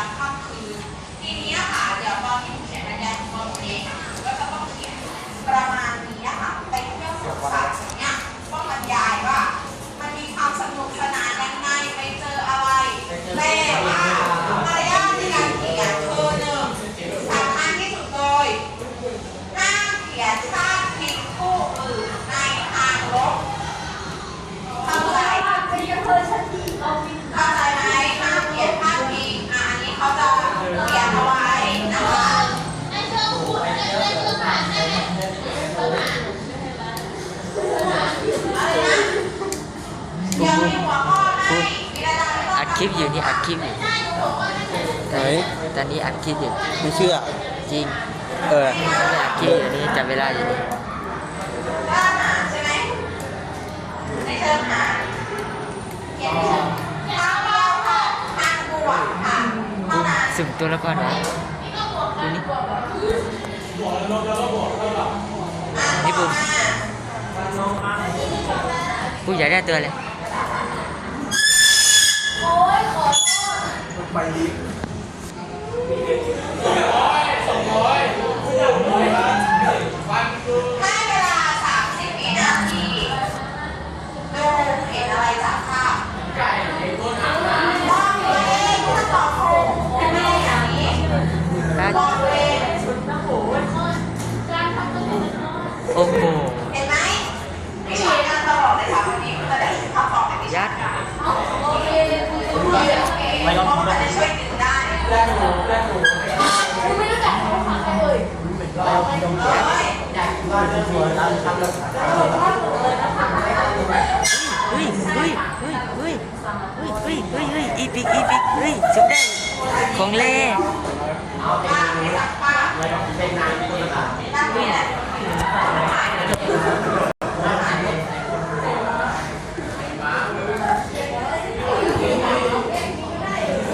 ามค่ำคืนทีนี้ค่ะเดี๋ยวตอนที่หนู คลิปอยู่นี่อัดคลิปอยู่ไหน ตอนนี้อัดคลิปอยู่ไม่เชื่อ จริงเออ อัดคลิปอยู่นี่จับเวลาอยู่นี่สุ่มตัวละครนะดูนี่นี่บุ๊มปุ๊บอยากได้ตัวเลย แรงหนูแรงหนูคุณไม่รู้จักเขาฟังใครเลยเราต้องแก้อยากว่าเรื่องนี้เราทำเราทำเราทำเลยนะคะเฮ้ยเฮ้ยเฮ้ยเฮ้ยเฮ้ยเฮ้ยเฮ้ยอีพิกอีพิกเฮ้ยจุดเด่นของเล่